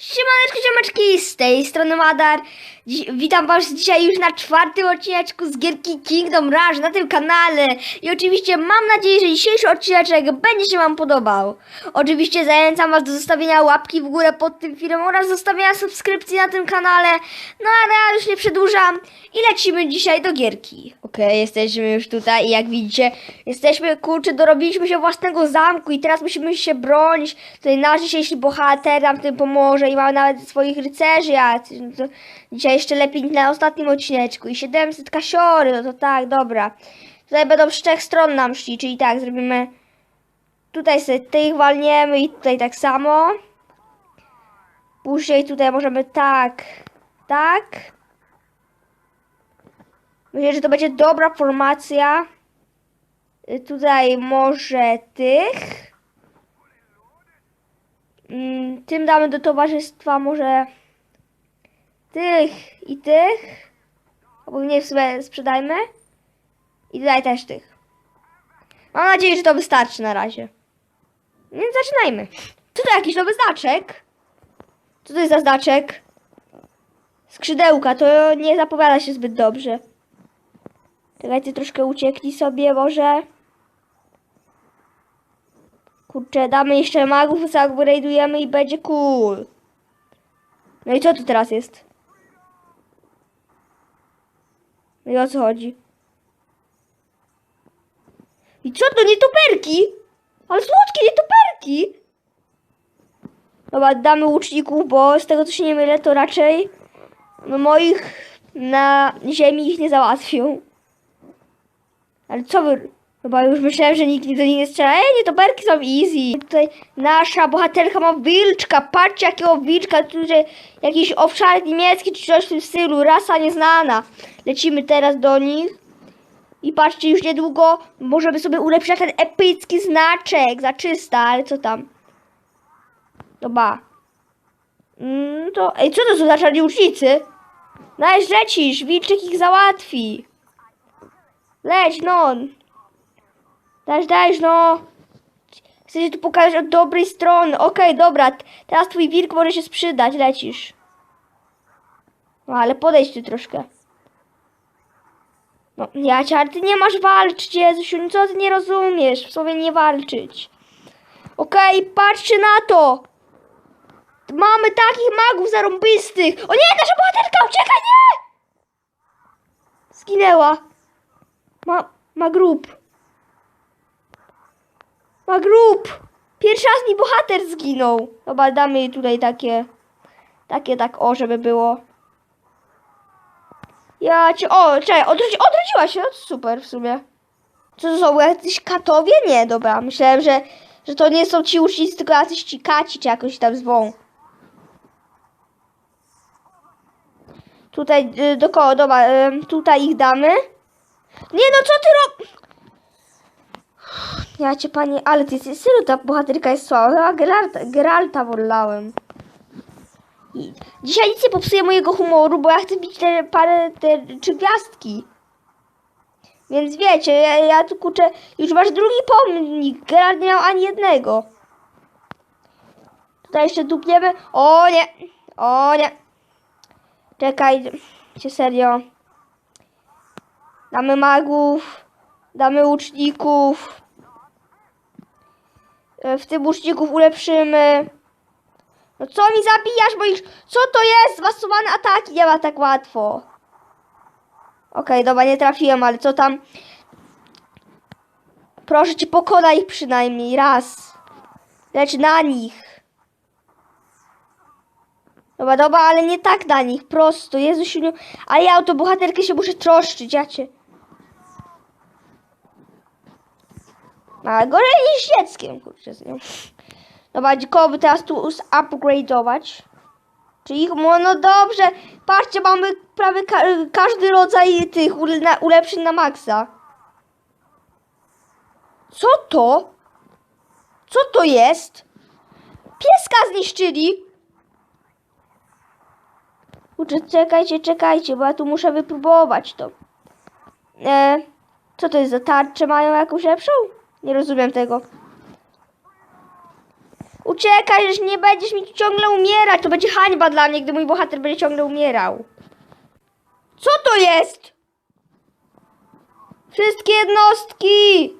Siemaneczko, siemeczki, z tej strony Madar. Dziś, witam was dzisiaj już na czwartym odcineczku z gierki Kingdom Rush na tym kanale. I oczywiście mam nadzieję, że dzisiejszy odcineczek będzie się wam podobał. Oczywiście zachęcam was do zostawienia łapki w górę pod tym filmem oraz zostawienia subskrypcji na tym kanale. No ale ja już nie przedłużam i lecimy dzisiaj do gierki. Okej, jesteśmy już tutaj i jak widzicie, jesteśmy, kurczę, dorobiliśmy się własnego zamku i teraz musimy się bronić. Tutaj nasz dzisiejszy bohater nam tym pomoże i mamy nawet swoich rycerzy to dzisiaj jeszcze lepiej na ostatnim odcineczku. I 700 kasiory, no to tak, dobra. Tutaj będą z trzech stron nam szli, czyli tak, zrobimy... Tutaj sobie tych walniemy i tutaj tak samo. Później tutaj możemy tak, tak. Myślę, że to będzie dobra formacja. Y, Tutaj może tych. Tym damy do towarzystwa może tych i tych. Albo nie w sprzedajmy. I tutaj też tych. Mam nadzieję, że to wystarczy na razie. Więc zaczynajmy. Co to jakiś nowy znaczek? Co to jest za znaczek? Skrzydełka, to nie zapowiada się zbyt dobrze. Czekajcie, troszkę uciekli sobie może. Kurczę, damy jeszcze magów, zaupgrade'ujemy i będzie cool. No i co tu teraz jest? No i o co chodzi? I co to, nie toperki? Ale słodkie, nie toperki! Dobra, damy łuczników, bo z tego co się nie mylę, to raczej moich na ziemi ich nie załatwią. Ale co wy... Chyba już myślałem, że nikt do nich nie strzela. Ej, nie, to berki są easy. Tutaj nasza bohaterka ma wilczka. Patrzcie, jakiego wilczka. Tutaj jakiś owczarek niemiecki czy coś w tym stylu. Rasa nieznana. Lecimy teraz do nich. I patrzcie, już niedługo możemy sobie ulepszyć ten epicki znaczek za 300, ale co tam? Dobra. Mm, to... Ej, co to są za czarni łucznicy? Dajesz, lecisz, wilczek ich załatwi. Leć, no. Dajesz, dajesz, no. Chcę się tu pokazać od dobrej strony. Okej, dobra. t- Teraz twój wilk może się sprzedać. Lecisz. No, ale podejdź tu troszkę. No, ja cię, ale ty nie masz walczyć, Jezusiu. no Co ty nie rozumiesz? W sobie nie walczyć. Okej, patrzcie na to. Mamy takich magów zarąbystych. O nie, nasza bohaterka, uciekaj, nie! Zginęła. Ma, ma grób. Ma grób. Pierwszy raz mi bohater zginął. Dobra, damy tutaj takie, takie tak o, żeby było. Ja cię, o, czekaj, odrodzi, odrodziła się, no super w sumie. Co to są, jacyś katowie? Nie, dobra, myślałem, że, że to nie są ci ucznicy, tylko jacyś ci kaci, czy jakoś tam zwą. Tutaj, y, do koło, dobra, y, tutaj ich damy. Nie no, co ty rob... Ja cię panie, ale ty jesteś serio, ta bohaterka jest słaba. Chyba Geralta, Geralta wolałem. I dzisiaj nic nie popsuje mojego humoru, bo ja chcę bić te parę, te trzy gwiazdki. Więc wiecie, ja, ja tu kurczę, już masz drugi pomnik. Geralt nie miał ani jednego. Tutaj jeszcze dupniemy. O nie, o nie. Czekaj, cię serio. Damy magów, damy łuczników. E, W tym łuczników ulepszymy. No co mi zabijasz, bo ich... Co to jest? Zmasowane ataki, nie ma tak łatwo. Okej, dobra, nie trafiłem, ale co tam? Proszę cię, pokonaj ich przynajmniej raz. Lecz na nich. Dobra, dobra, ale nie tak na nich, prosto. Jezusiu, nie... Ale ja o tą bohaterkę się muszę troszczyć, ja cię... A gorzej niż dzieckiem, kurczę, z nią. Dobra, by teraz tu upgrade'ować? Czyli no, no dobrze, patrzcie, mamy prawie ka każdy rodzaj tych ulepszeń na maksa. Co to? Co to jest? Pieska zniszczyli. Kurczę, czekajcie, czekajcie, bo ja tu muszę wypróbować to. E, co to jest za tarcze? Mają jakąś lepszą? Nie rozumiem tego. Uciekaj, że nie będziesz mi ciągle umierać. To będzie hańba dla mnie, gdy mój bohater będzie ciągle umierał. Co to jest? Wszystkie jednostki!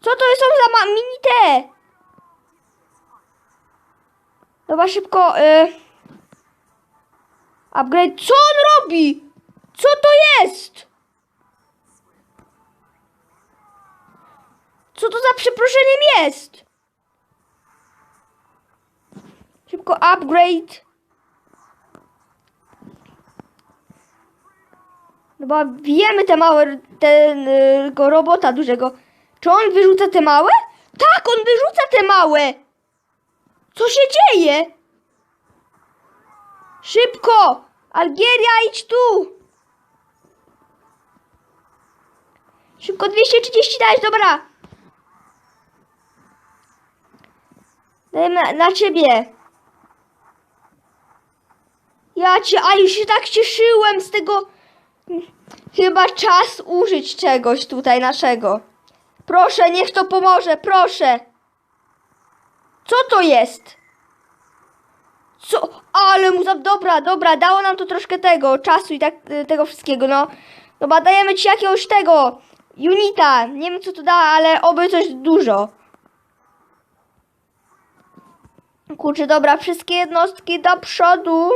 Co to są za mini te? Dobra, szybko. Y... Upgrade. Co on robi? Co to jest? Co to za przeproszeniem jest? Szybko upgrade. No bo wiemy te małe, tego robota dużego. Czy on wyrzuca te małe? Tak, on wyrzuca te małe. Co się dzieje? Szybko! Algieria, idź tu! Szybko 230 dać, dobra. Na, na ciebie. Ja cię, a już się tak cieszyłem z tego. Chyba czas użyć czegoś tutaj naszego. Proszę, niech to pomoże, proszę. Co to jest? Co? Ale mu za... Dobra, dobra, dało nam to troszkę tego, czasu i tak y, tego wszystkiego, no. Dobra, dajemy ci jakiegoś tego, unita. Nie wiem co to da, ale oby coś dużo. Kurczę, dobra, wszystkie jednostki do przodu.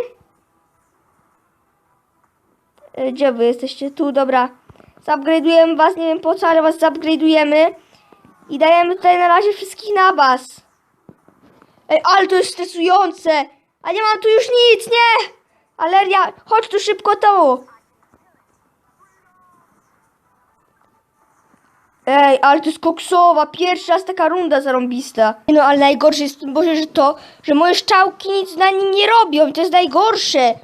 Y, Gdzie wy jesteście? Tu, dobra. Zupgrade'ujemy was, nie wiem po co, ale was zupgrade'ujemy. I dajemy tutaj na razie wszystkich na was. Ej, ale to jest stresujące. A nie mam tu już nic, nie! Aleria, chodź tu szybko tu. Ej, ale to jest koksowa, pierwsza raz taka runda zarąbista. No, ale najgorsze jest Boże, że to, że moje szczałki nic na nim nie robią i to jest najgorsze.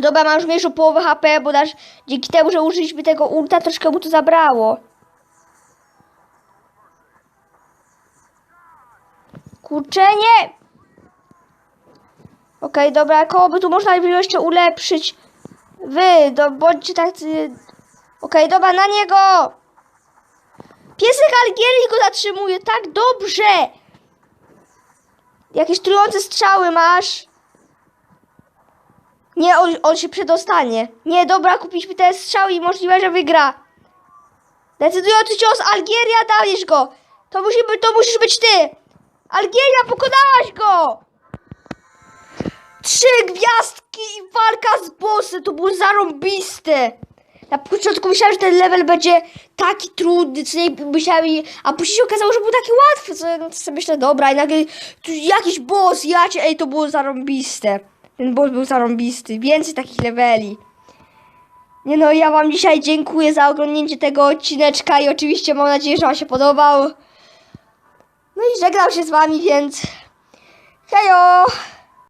Dobra, mam już mniejszą połowę HP, bo dasz, dzięki temu, że użyliśmy tego ulta, troszkę mu to zabrało. Kurczenie! Okej, dobra, koło by tu można by jeszcze ulepszyć. Wy, do, bądźcie tacy... Okej, dobra, na niego! Piesek Algierii go zatrzymuje, tak dobrze! Jakieś trujące strzały masz? Nie, on, on się przedostanie. Nie, dobra, kupiliśmy te strzały i możliwe, że wygra. Decydujący cios, Algieria, dajesz go! To, musi to musisz być ty! Algieria, pokonałaś go! Trzy gwiazdki i walka z bossem, to było zarąbiste! Na początku myślałem, że ten level będzie taki trudny, co nie myślałem, a później się okazało, że był taki łatwy, co no, sobie myślę, dobra, i nagle tu jakiś boss, ja cię, ej, to było zarąbiste. Ten boss był zarąbisty, więcej takich leveli. Nie no, ja wam dzisiaj dziękuję za oglądnięcie tego odcineczka i oczywiście mam nadzieję, że wam się podobał. No i żegnam się z wami, więc hejo!